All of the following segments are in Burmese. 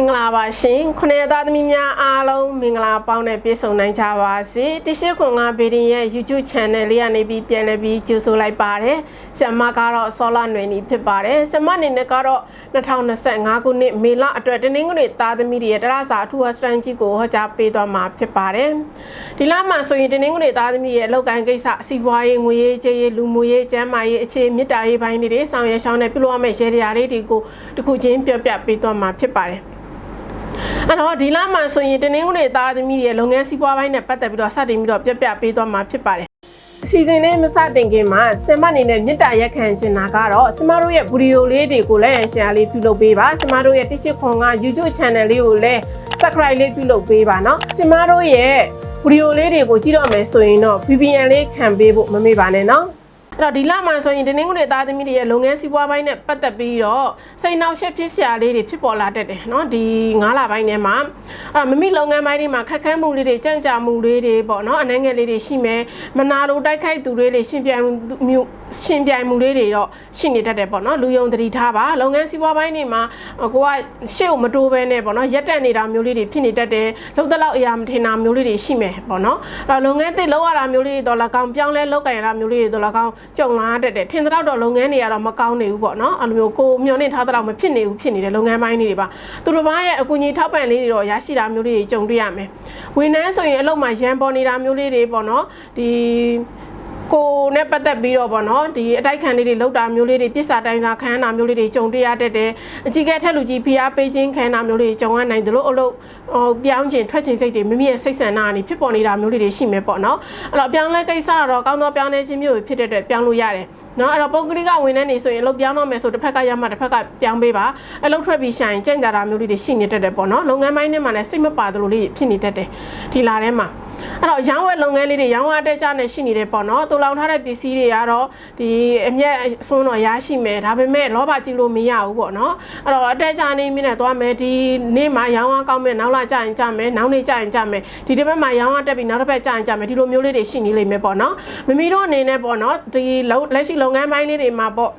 မင်္ဂလာပါရှင်ခုနှစ်သားသမီးများအားလုံးမင်္ဂလာပေါင်းနဲ့ပြည့်စုံနိုင်ကြပါစေတရှိခွန်ကဗီဒီရဲ့ YouTube Channel လေးကနေပြီးပြန်လည်ပြီးကြိုဆိုလိုက်ပါတယ်ဆ iam မကတော့ဆောလာနွယ်နီဖြစ်ပါတယ်ဆ iam မအနေနဲ့ကတော့2025ခုနှစ်မေလအတွက်တနင်္ဂနွေသားသမီးတွေရဲ့တရစာအထူးဟစတန်ကြီးကိုဟောကြားပေးသွားမှာဖြစ်ပါတယ်ဒီလမှာဆိုရင်တနင်္ဂနွေသားသမီးရဲ့အလောက်ကိုင်းကိစ္စအစီအပွားရေးငွေရေးကြေးရေးလူမှုရေးကျန်းမာရေးအခြေမြင့်တာရေးပိုင်းတွေဆောင်ရွက်ရှောင်းတဲ့ပြုလုပ်ရမယ့်ရေရာလေးတွေကိုတစ်ခုချင်းပြောပြပေးသွားမှာဖြစ်ပါတယ် အဲ့တော့ဒီလမှာဆိုရင်တနင်္ဂနွေသားသမီးတွေရဲ့လုပ်ငန်းစီးပွားပိုင်းနဲ့ပတ်သက်ပြီးတော့စတင်ပြီးတော့ပြပြပေးသွားမှာဖြစ်ပါတယ်အစီအစဉ်လေးမစတင်ခင်မှာဆင်မအနေနဲ့မြစ်တာရက်ခံချင်တာကတော့ဆင်မတို့ရဲ့ဗီဒီယိုလေးတွေကိုလည်း share လေးပြုလုပ်ပေးပါဆင်မတို့ရဲ့တိရှိခွန်က YouTube channel လေးကိုလည်း subscribe လေးပြုလုပ်ပေးပါเนาะဆင်မတို့ရဲ့ဗီဒီယိုလေးတွေကိုကြည့်တော့မယ်ဆိုရင်တော့ VPN လေးခံပေးဖို့မမေ့ပါနဲ့เนาะ အဲ့တော့ဒီလမှာဆိုရင်တနင်္ဂနွေသားသမီးတွေရဲ့လုပ်ငန်းစီးပွားပိုင်းနဲ့ပတ်သက်ပြီးတော့စိတ်နှောက်ယှက်ဖြစ်စရာလေးတွေဖြစ်ပေါ်လာတတ်တယ်เนาะဒီ9လပိုင်းထဲမှာအဲ့တော့မမိလုပ်ငန်းပိုင်းတွေမှာခက်ခဲမှုလေးတွေကြံ့ကြာမှုလေးတွေပေါ့เนาะအနေငယ်လေးတွေရှိမယ်မနာလိုတိုက်ခိုက်သူတွေလေးရှင်ပြိုင်မှုရှင်ပြိုင်မှုလေးတွေတော့ရှိနေတတ်တယ်ပေါ့เนาะလူယုံတတိထားပါလုပ်ငန်းစီးပွားပိုင်းတွေမှာကိုကရှေ့ကိုမတိုးဘဲနဲ့ပေါ့เนาะရက်တက်နေတာမျိုးလေးတွေဖြစ်နေတတ်တယ်လုံတလောက်အရာမထင်တာမျိုးလေးတွေရှိမယ်ပေါ့เนาะအဲ့တော့လုပ်ငန်းသစ်လောက်ရတာမျိုးလေးတွေတော့လကောင်ပြောင်းလဲလောက်ကင်ရတာမျိုးလေးတွေတော့လကောင် ကြုံလာတတ်တယ်ထင်တဲ့တော့လုပ်ငန်းတွေကတော့မကောင်းနေဘူးပေါ့နော်အဲ့လိုမျိုးကိုမျောနေထားတဲ့တော့မဖြစ်နေဘူးဖြစ်နေတဲ့လုပ်ငန်းပိုင်းတွေပါသူတို့ဘာရဲ့အကူအညီထောက်ပံ့လေးတွေတော့ရရှိတာမျိုးလေးတွေကြုံတွေ့ရမယ်ဝန်ထမ်းဆိုရင်အလုပ်မှာရန်ပေါ်နေတာမျိုးလေးတွေပေါ့နော်ဒီ ကိုနဲ့ပတ်သက်ပြီးတော့ဗောနော်ဒီအတိုက်ခံလေးတွေလောက်တာမျိုးလေးတွေပြစ်စာတိုင်းစာခံရတာမျိုးလေးတွေကြုံတွေ့ရတတ်တယ်အကြီးကဲထက်လူကြီးဖိအားပေးခြင်းခံရတာမျိုးလေးတွေကြုံရနိုင်တယ်လို့အလုပ်ဟိုပြောင်းခြင်းထွက်ခြင်းစိတ်တွေမိမိရဲ့စိတ်ဆန္ဒအနေဖြစ်ပေါ်နေတာမျိုးလေးတွေရှိမယ်ပေါ့နော်အဲ့တော့ပြောင်းလဲကိစ္စကတော့ကောင်းသောပြောင်းလဲခြင်းမျိုးဖြစ်တဲ့အတွက်ပြောင်းလို့ရတယ်နော်အဲ့တော့ပုဂ္ဂလိကဝန်ထမ်းတွေဆိုရင်အလုပ်ပြောင်းတော့မယ်ဆိုတစ်ဖက်ကရမှတစ်ဖက်ကပြောင်းပေးပါအလုပ်ထွက်ပြီးရှာရင်ကြံ့ကြတာမျိုးလေးတွေရှိနေတတ်တယ်ပေါ့နော်လုပ်ငန်းပိုင်းထဲမှာလည်းစိတ်မပါသလိုလေးဖြစ်နေတတ်တယ်ဒီလာထဲမှာအဲ့တော့ရောင်းဝယ်လုပ်ငန်းလေးတွေရောင်းဝယ်တဲ့ကြနဲ့ရှိနေတယ်ပေါ့နော်တူလောင်ထားတဲ့ပစ္စည်းတွေကတော့ဒီအမျက်အစွန်းတော့ရရှိမယ်ဒါပေမဲ့လောဘကြည့်လို့မရဘူးပေါ့နော်အဲ့တော့အတက်ကြနေမြင့်နဲ့သွားမယ်ဒီနေ့မှာရောင်းဝယ်ကောင်းမယ်နောက်လာကြရင်ကြမယ်နောက်နေ့ကြရင်ကြမယ်ဒီတစ်ပတ်မှာရောင်းဝယ်တက်ပြီးနောက်တစ်ပတ်ကြရင်ကြမယ်ဒီလိုမျိုးလေးတွေရှိနေလိမ့်မယ်ပေါ့နော်မမီတို့အနေနဲ့ပေါ့နော်ဒီလက်ရှိလုပ်ငန်းပိုင်းလေးတွေမှာပေါ့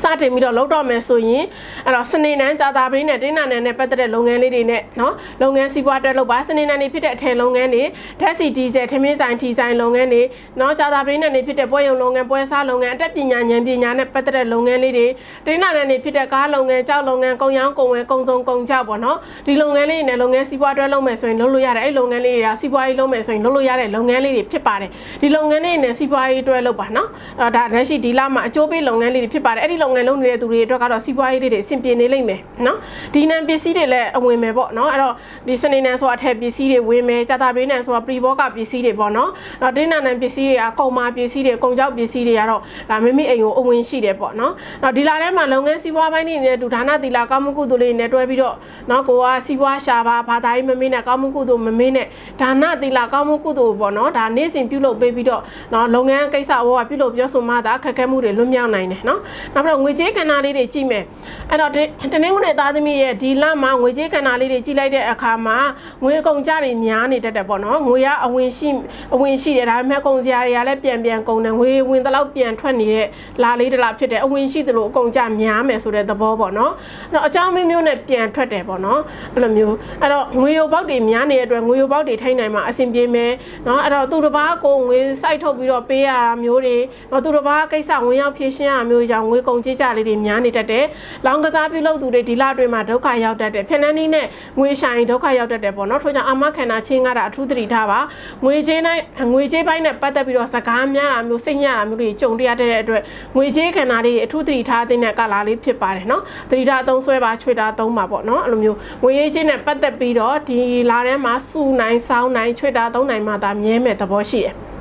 စတင်ပြီးတော့လောက်တော့မယ်ဆိုရင်အဲ့တော့စနေနန်းကြာတာပရင်းနဲ့တင်းနာနန်းနဲ့ပတ်သက်တဲ့လုပ်ငန်းလေးတွေနဲ့နော်လုပ်ငန်းစီးပွားအတွက်လုပ်ပါစနေနန်းနေဖြစ်တဲ့အထည်လုပ်ငန်းတွေဓာတ်ဆီဒီဇယ်ထမင်းဆိုင်ထီဆိုင်လုပ်ငန်းတွေနော်ကြာတာပရင်းနဲ့နေဖြစ်တဲ့ပွဲရုံလုပ်ငန်းပွဲစားလုပ်ငန်းအတက်ပညာဉာဏ်ပညာနဲ့ပတ်သက်တဲ့လုပ်ငန်းလေးတွေတင်းနာနန်းနေဖြစ်တဲ့ကားလုပ်ငန်းကြောက်လုပ်ငန်းကုန်ရောင်းကုန်ဝယ်ကုန်စုံကုန်ကြောက်ပေါ့နော်ဒီလုပ်ငန်းလေးတွေနဲ့လုပ်ငန်းစီးပွားအတွက်လုပ်မယ်ဆိုရင်လုပ်လို့ရတယ်အဲ့လုပ်ငန်းလေးတွေကစီးပွားရေးလုပ်မယ်ဆိုရင်လုပ်လို့ရတဲ့လုပ်ငန်းလေးတွေဖြစ်ပါတယ်ဒီလုပ်ငန်းလေးတွေနဲ့စီးပွားရေးအတွက်လုပ်ပါနော်အဲဒါလက်ရှိဒီလမှာအကျိုးပေးလုပ်ငန်းလေးတွေဖြစ်ပါတယ်အဲ့ဒီလုပ်ငန်းလုပ်နေတဲ့သူတွေအတွက်ကတော့စီးပွားရေးလေးတွေအဆင်ပြေနေလိမ့်မယ်နော်ဒီနံပစ္စည်းတွေလည်းအဝင်မယ်ပေါ့နော်အဲ့တော့ဒီစနေနံဆိုအထက်ပစ္စည်းတွေဝင်မယ်ကြာတာပေးနံဆိုတာပရီဘောကပစ္စည်းတွေပေါ့နော်တော့တင်းနံနံပစ္စည်းတွေကကုန်မာပစ္စည်းတွေကုန်ကြောက်ပစ္စည်းတွေကတော့ဒါမိမိအိမ်ကိုအဝင်ရှိတယ်ပေါ့နော်တော့ဒီလာထဲမှာလုပ်ငန်းစီးပွားပိုင်းတွေနဲ့ဒုဒါနသီလာကောင်းမှုကုသိုလ်လေးနဲ့တွဲပြီးတော့နော်ကိုကစီးပွားရှာပါဘာသာရေးမမေးနဲ့ကောင်းမှုကုသိုလ်မမေးနဲ့ဒါနသီလာကောင်းမှုကုသိုလ်ပေါ့နော်ဒါနေ့စဉ်ပြုလုပ်ပေးပြီးတော့နော်လုပ်ငန်းကိစ္စဘောကပြုလုပ်ပြောဆိုမှသာခက်ခဲမှုတွေလွတ်မြောက်နိုင်တယ်နော်နောက်ပြီးတော့ငွေကြေးကဏ္ဍလေးတွေကြည့်မယ်အဲ့တော့တနင်္ဂနွေသားသမီးရဲ့ဒီလမှာငွေကြေးကဏ္ဍလေးတွေကြည့်လိုက်တဲ့အခါမှာငွေအကုန်ကြတွေများနေတတ်တယ်ပေါ့နော်ငွေကအဝင်ရှိအဝင်ရှိတယ်ဒါပေမဲ့ကုန်စရာတွေကလည်းပြန်ပြန်ကုန်တယ်ငွေဝင်တော့ပြန်ထွက်နေတဲ့လာလေးတလားဖြစ်တယ်အဝင်ရှိသလိုအကုန်ကြများမယ်ဆိုတဲ့သဘောပေါ့နော်အဲ့တော့အကြောင်းမျိုးမျိုးနဲ့ပြန်ထွက်တယ်ပေါ့နော်အဲ့လိုမျိုးအဲ့တော့ငွေရုပ်ပေါက်တွေများနေတဲ့အတွက်ငွေရုပ်ပေါက်တွေထိုင်နိုင်မှာအဆင်ပြေမယ်နော်အဲ့တော့သူတစ်ပါးကိုငွေစိုက်ထုတ်ပြီးတော့ပေးရတာမျိုးတွေတော့သူတစ်ပါးကိစ္စဝင်ရောက်ဖြည့်ရှင်းရတာမျိုးကြောင့်ငွေကုန်ကြေးကြလေးတွေများနေတတ်တယ်လောင်းကစားပြုလုပ်သူတွေဒီလအတွင်းမှာဒုက္ခရောက်တတ်တယ်ဖြစ်နှန်းနည်းနဲ့ငွေဆိုင်ဒုက္ခရောက်တတ်တယ်ပေါ့နော်ထို့ကြောင့်အမခန္ဓာချင်းကားတာအထူးသတိထားပါငွေကြေးနိုင်ငွေကြေးပိုင်းနဲ့ပတ်သက်ပြီးတော့စကားများတာမျိုးစိတ်ညတာမျိုးတွေကြုံတွေ့ရတဲ့အတွက်ငွေကြေးခန္ဓာလေးအထူးသတိထားတဲ့ကာလလေးဖြစ်ပါတယ်နော်သတိထားအသုံးဆွဲပါချွေတာသုံးပါပေါ့နော်အဲ့လိုမျိုးငွေရေးချင်းနဲ့ပတ်သက်ပြီးတော့ဒီလာထဲမှာစူနိုင်စောင်းနိုင်ချွေတာသုံးနိုင်မှသာမြဲမဲ့သဘောရှိတယ်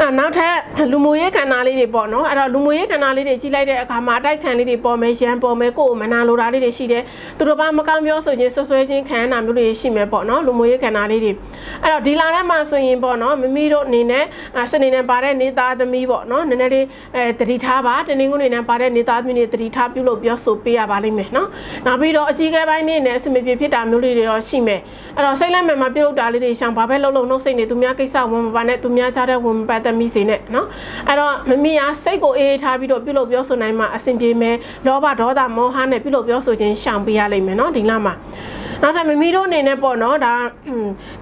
အဲ့နောက်ထပ်လူမှုရေးခန္ဓာလေးတွေပေါ့နော်အဲ့တော့လူမှုရေးခန္ဓာလေးတွေကြီးလိုက်တဲ့အခါမှာအတိုက်ခံလေးတွေပေါ်မယ်ရန်ပေါ်မယ်ကိုယ်မနာလိုတာလေးတွေရှိတယ်သူတို့ဘာမကောင်းပြောဆိုရင်ဆွဆွဲချင်းခံရတာမျိုးတွေရှိမယ်ပေါ့နော်လူမှုရေးခန္ဓာလေးတွေအဲ့တော့ဒီလာထဲမှာဆိုရင်ပေါ့နော်မမီတို့အနေနဲ့စနေနဲ့ပါတဲ့နေသားသမီးပေါ့နော်နည်းနည်းလေးအဲတတိထားပါတနင်္ဂနွေနဲ့ပါတဲ့နေသားသမီးတွေတတိထားပြုလို့ပြောဆိုပေးရပါလိမ့်မယ်နော်နောက်ပြီးတော့အကြီးကဲပိုင်းနေနဲ့အစမပြေဖြစ်တာမျိုးလေးတွေတော့ရှိမယ်အဲ့တော့စိတ်လက်မှန်မှာပြုတ်တာလေးတွေရှောင်ဘာပဲလုပ်လို့နှုတ်စိတ်နေသူများကိစ္စဝင်မပါနဲ့သူများကြားတဲ့ဝင်မပတ်သက်သက်မိစေနဲ့နော်အဲ့တော့မမီကစိတ်ကိုအေးအေးထားပြီးတော့ပြုလုပ်ပြောဆိုနိုင်မှအဆင်ပြေမယ်လောဘဒေါသမောဟနဲ့ပြုလုပ်ပြောဆိုခြင်းရှောင်ပေးရလိမ့်မယ်နော်ဒီလမှာနောက်ထပ်မမီတို့အနေနဲ့ပေါ့နော်ဒါ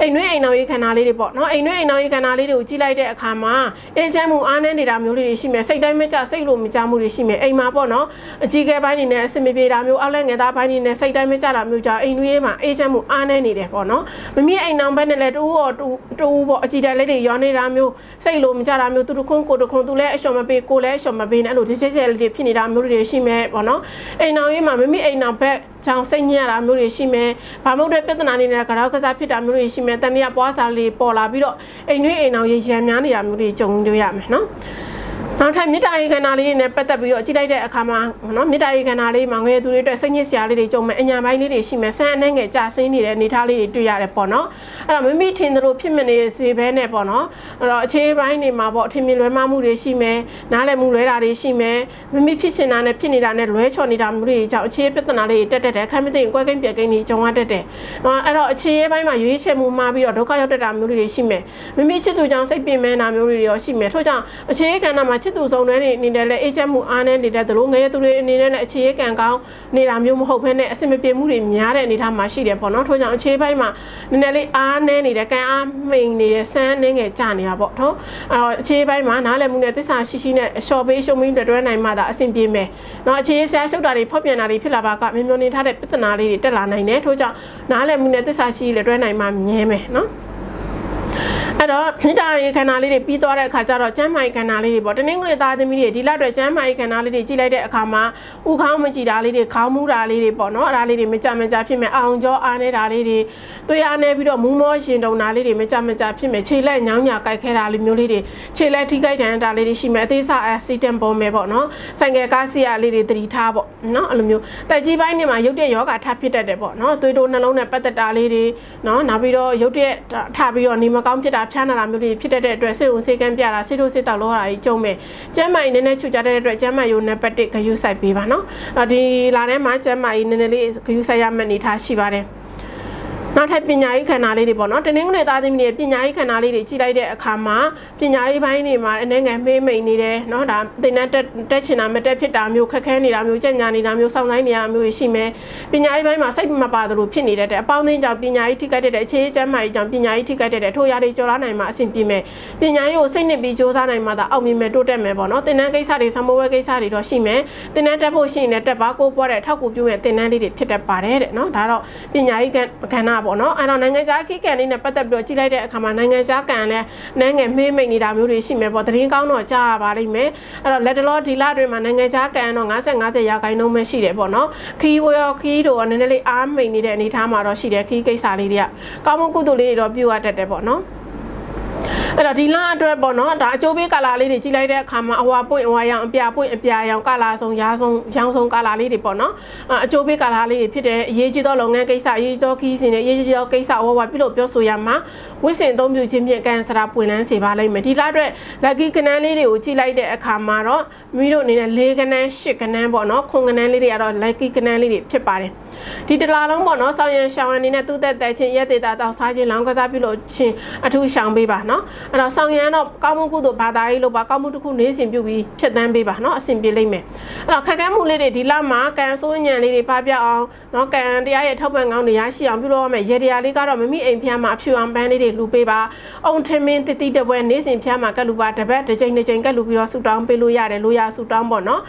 အိမ်နှွေးအိမ်နောက်ရေးခန္ဓာလေးတွေပေါ့နော်အိမ်နှွေးအိမ်နောက်ရေးခန္ဓာလေးတွေကိုကြည့်လိုက်တဲ့အခါမှာအင်းချမ်းမှုအားနည်းနေတာမျိုးလေးတွေရှိမယ်စိတ်တိုင်းမကြစိတ်လိုမကြမှုတွေရှိမယ်အိမ်မှာပေါ့နော်အကြီးကဲပိုင်းနေနဲ့အစင်မပြေတာမျိုးအောက်လက်ငယ်သားပိုင်းနေနဲ့စိတ်တိုင်းမကြတာမျိုးကြောင့်အိမ်နှွေးမှာအေးချမ်းမှုအားနည်းနေတယ်ပေါ့နော်မမီအိမ်နောက်ဘက်နဲ့လည်းတူတော့တူတူပေါ့အကြည်တိုင်လေးတွေရောနေတာမျိုးစိတ်လိုမကြတာမျိုးသူတခွန်းကိုတခွန်းသူလည်းအလျှော်မပေးကိုလည်းအလျှော်မပေးနဲ့အဲ့လိုဒီချက်ချက်လေးတွေဖြစ်နေတာမျိုးတွေရှိမယ်ပေါ့နော်အိမ်နောက်ရေးမှာမမီအိမ်နောက်ဘက်ချောင်စိတ်ညစ်ရတာမျိုးတွေရှိမယ်ဘာမှမဟုတ်တဲ့ပြဿနာနေနဲ့ကြောက်ကစားဖြစ်တာမျိုးတွေရှိမယ်တန်တရာပွားစားလေးပေါ်လာပြီးတော့အိမ်တွင်းအိမ်အောင်ရေရံများနေတာမျိုးတွေကြုံတွေ့ရမယ်နော် နောက်ထပ်မေတ္တာရေးခန္ဓာလေးတွေနဲ့ပတ်သက်ပြီးတော့ကြည့်လိုက်တဲ့အခါမှာနော်မေတ္တာရေးခန္ဓာလေးမှာငွေသူတွေအတွက်စိတ်ညစ်စရာလေးတွေကြုံမယ်အညာပိုင်းလေးတွေရှိမယ်ဆန်းအနေငယ်ကြာဆင်းနေတဲ့အနေထားလေးတွေတွေ့ရတယ်ပေါ့နော်အဲ့တော့မိမိထင်သလိုဖြစ်မနေစေဘဲနဲ့ပေါ့နော်အဲ့တော့အခြေပိုင်းတွေမှာပေါ့အထင်မြင်လွဲမှားမှုတွေရှိမယ်နားလည်မှုလွဲတာတွေရှိမယ်မိမိဖြစ်ချင်တာနဲ့ဖြစ်နေတာနဲ့လွဲချော်နေတာမျိုးတွေကြောင့်အခြေပြဿနာလေးတွေတက်တက်တယ်ခမ်းမသိရင်ကွဲကိန်းပြက်ကိန်းတွေကြုံရတတ်တယ်နော်အဲ့တော့အခြေပိုင်းမှာရွေးချယ်မှုမှားပြီးတော့ဒုက္ခရောက်တတ်တာမျိုးတွေရှိမယ်မိမိချစ်သူကြောင့်စိတ်ပင်ပန်းတာမျိုးတွေရောရှိမယ်ထို့ကြောင့်အခြေကဏ္ဍမှာချစ်သူဆုံးတဲ့အနေနဲ့လည်းအေးချမ်းမှုအားနည်းနေတဲ့သူတို့ငရဲသူတွေအနေနဲ့လည်းအခြေကံကောင်းနေတာမျိုးမဟုတ်ဘဲနဲ့အဆင်မပြေမှုတွေများတဲ့အနေအထားမှာရှိတယ်ပေါ့နော်ထို့ကြောင့်အခြေပိုင်းမှာနည်းနည်းလေးအားနည်းနေတဲ့ကံအားမိန်နေတဲ့ဆန်းနေငယ်ကြနေတာပေါ့နော်အဲ့တော့အခြေပိုင်းမှာနားလည်မှုနဲ့သစ္စာရှိရှိနဲ့ရှော့ပေးရှုံးပြီးတွဲနိုင်မှသာအဆင်ပြေမယ်နော်အခြေဆရာရှုပ်တာတွေဖောက်ပြန်တာတွေဖြစ်လာပါကမြင်မြင်နေထားတဲ့ပြဿနာလေးတွေတက်လာနိုင်တယ်ထို့ကြောင့်နားလည်မှုနဲ့သစ္စာရှိရှိတွဲနိုင်မှမြဲမယ်နော် အဲ့တော့မိတာရေခန္ဓာလေးတွေပြီးသွားတဲ့အခါကျတော့ကျမ်းမာရေးခန္ဓာလေးတွေပေါ့တနင်္ဂနွေသားသမီးတွေဒီလောက်တွေကျမ်းမာရေးခန္ဓာလေးတွေကြည့်လိုက်တဲ့အခါမှာဥခေါင်းမကြည်တာလေးတွေခေါင်းမူတာလေးတွေပေါ့နော်အဲ့ဒါလေးတွေမကြမကြဖြစ်မယ်အောင်ကြောအားနေတာလေးတွေသွေးအားနေပြီးတော့မူးမောရှင်တုံတာလေးတွေမကြမကြဖြစ်မယ်ခြေလက်ညောင်းညာကြိုက်ခဲတာလေးမျိုးလေးတွေခြေလက်ထိကြိုက်တန်တာလေးတွေရှိမယ်အသေးစားအက်ဆီဒန့်ပေါ်မယ်ပေါ့နော်ဆိုင်ကယ်ကားစီယာလေးတွေတတိထားပေါ့နော်အဲ့လိုမျိုးတက်ကြီးပိုင်းတွေမှာရုပ်တဲ့ယောဂထဖြစ်တတ်တယ်ပေါ့နော်သွေးတိုးနှလုံးနဲ့ပတ်သက်တာလေးတွေနော်နောက်ပြီးတော့ရုပ်တဲ့ထပြီးတော့နေမကောင်းဖြစ်တာဖျားနာတာမျိုးတွေဖြစ်တတ်တဲ့အတွက်စိတ်ဝင်စိတ်ကမ်းပြတာစိတ်တို့စိတ်တောက်လောတာကြီးကြုံမယ်ကျမ်းမာရေးနည်းနည်းချူကြတဲ့အတွက်ကျမ်းမာရေးနံပါတ်1ဂရုစိုက်ပေးပါနော်ဒီလာထဲမှာကျမ်းမာရေးနည်းနည်းလေးဂရုစိုက်ရမယ့်အနေထားရှိပါတယ် နောက်ထပ်ပညာရေးခန္ဓာလေးတွေပေါ့နော်တနင်္ဂနွေသားသမီးတွေပညာရေးခန္ဓာလေးတွေကြည့်လိုက်တဲ့အခါမှာပညာရေးပိုင်းတွေမှာအနေငယ်မေးမိန်နေတယ်နော်ဒါသင်တန်းတက်တက်ချင်တာမတက်ဖြစ်တာမျိုးခက်ခဲနေတာမျိုးကြက်ညာနေတာမျိုးစောင့်ဆိုင်နေရတာမျိုးရှိမယ်ပညာရေးပိုင်းမှာစိတ်မပါသလိုဖြစ်နေတဲ့အပေါင်းအသင်းကြောင့်ပညာရေးထိခိုက်တဲ့အခြေအကျမ်းမာရေးကြောင့်ပညာရေးထိခိုက်တဲ့ထိုးရတွေကြော်လာနိုင်မှာအဆင်ပြေမယ်ပညာရေးကိုစိတ်နှစ်ပြီးစ조사နိုင်မှာသာအောင်မြင်မယ်တိုးတက်မယ်ပေါ့နော်သင်တန်းကိစ္စတွေဆံမိုးဝဲကိစ္စတွေတော့ရှိမယ်သင်တန်းတက်ဖို့ရှိရင်လည်းတက်ပါကိုပွားတဲ့ထောက်ကူပြုမဲ့သင်တန်းလေးတွေဖြစ်တတ်ပါတယ်တဲ့နော်ဒါတော့ပညာရေးကဏ္ဍပေါ့နော်အဲ့တော့နိုင်ငံခြားခိကန်လေးနဲ့ပတ်သက်ပြီးတော့ကြည့်လိုက်တဲ့အခါမှာနိုင်ငံခြားကန်လည်းနိုင်ငံမေးမိတ်နေတာမျိုးတွေရှိမယ်ပေါ့တရင်ကောင်းတော့ကြားရပါလိမ့်မယ်အဲ့တော့လက်တလောဒီလတွေမှာနိုင်ငံခြားကန်တော့50 50ရာခိုင်နှုန်းပဲရှိတယ်ပေါ့နော်ခီးဝရောခီးတို့ကနည်းနည်းလေးအားမိတ်နေတဲ့အနေအထားမှာတော့ရှိတယ်ခီးကိစ္စလေးတွေကကောင်းမကုသိုလ်လေးတွေတော့ပြုရတတ်တယ်ပေါ့နော် အဲ့တော့ဒီလအတွက်ပေါ့နော်ဒါအကျိုးပေးကာလာလေးတွေကြည့်လိုက်တဲ့အခါမှာအဝါပွင့်အဝါရောင်အပြပွင့်အပြာရောင်ကာလာဆုံးရာဆုံးရောင်ဆုံးကာလာလေးတွေပေါ့နော်အကျိုးပေးကာလာလေးတွေဖြစ်တဲ့အရေးကြီးသောလုပ်ငန်းကိစ္စအရေးကြီးသောခီးစဉ်တွေအရေးကြီးသောကိစ္စဝဝပြုလို့ပြောဆိုရမှာဝိစင်အသုံးပြုခြင်းဖြင့်ကန်ဆရာပွင့်လန်းစေပါလိမ့်မယ်ဒီလအတွက် lucky ကနန်းလေးတွေကိုကြည့်လိုက်တဲ့အခါမှာတော့မိတို့အနေနဲ့၄ကနန်း၈ကနန်းပေါ့နော်ခွန်ကနန်းလေးတွေကတော့ lucky ကနန်းလေးတွေဖြစ်ပါတယ်ဒီတလားလုံးပေါ့နော်ဆောင်းရံရှောင်းအနေနဲ့သူ့သက်သက်ချင်းရက်သေးတာတောက်စားခြင်းလောင်းကစားပြုလို့ချင်းအထူးရှောင်းပေးပါနော်အဲ့တော့ဆောင်ရန်တော့ကောင်းမှုကုသိုလ်ဘာသာရေးလို့ပါကောင်းမှုတစ်ခုနေစဉ်ပြုပြီးဖြတ်တန်းပေးပါเนาะအဆင်ပြေလိမ့်မယ်အဲ့တော့ခက်ခဲမှုလေးတွေဒီလမှာကံဆိုးညံလေးတွေဖပြအောင်เนาะကံတရားရဲ့ထောက်ပံ့ကောင်းတွေရရှိအောင်ပြုလုပ်ရမယ်ရေတရားလေးကတော့မမိအိမ်ဖျားမှာအဖြူအောင်ပန်းလေးတွေလှူပေးပါအုံထမင်းတတိတပွဲနေစဉ်ဖျားမှာကတ်လူပါတပတ်တစ်ချိန်တစ်ချိန်ကတ်လူပြီးတော့ဆူတောင်းပေးလို့ရတယ်လို့ရဆူတောင်းပေါ့เนาะ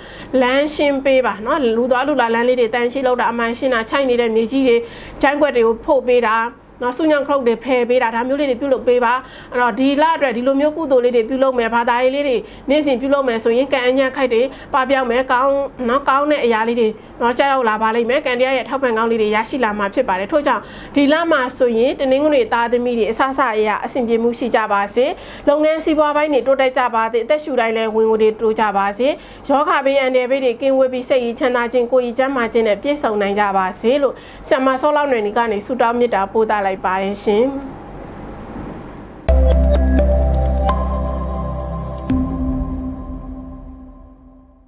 လမ်းရှင်းပေးပါเนาะလူသွားလူလာလမ်းလေးတွေတန်ရှင်းလောက်တာအမှန်ရှင်းတာခြိုက်နေတဲ့မြေကြီးတွေဂျိုင်းခွက်တွေကိုဖို့ပေးတာ နော်ဆုညံခရုတ်တွေဖယ်ပေးတာဒါမျိုးလေးတွေပြုလုပ်ပေးပါအဲ့တော့ဒီလအတွက်ဒီလိုမျိုးကုသိုလ်လေးတွေပြုလုပ်မယ်ဘာသာရေးလေးတွေနေ့စဉ်ပြုလုပ်မယ်ဆိုရင်ကံအညံ့ခိုက်တွေပပြောင်းမယ်ကောင်းနော်ကောင်းတဲ့အရာလေးတွေနော်ကြောက်ရောက်လာပါလိမ့်မယ်ကံတရားရဲ့ထောက်ပံ့ကောင်းလေးတွေရရှိလာမှာဖြစ်ပါတယ်ထို့ကြောင့်ဒီလမှာဆိုရင်တနင်္ဂနွေသားသမီးတွေအဆဆအရာအဆင်ပြေမှုရှိကြပါစေလုပ်ငန်းစီးပွားပိုင်းတွေတိုးတက်ကြပါစေအသက်ရှူတိုင်းလည်းဝင်ငွေတွေတိုးကြပါစေယောဂဘေးအန္တရာယ်ဘေးတွေကင်းဝေးပြီးစိတ်ရည်ချမ်းသာခြင်းကိုယ်ရည်ကျန်းမာခြင်းနဲ့ပြည့်စုံနိုင်ကြပါစေလို့ဆ iam မဆောလောက်နယ်ဒီကနေဆုတောင်းမေတ္တာပို့သလိုက်ပါတယ်ရှင်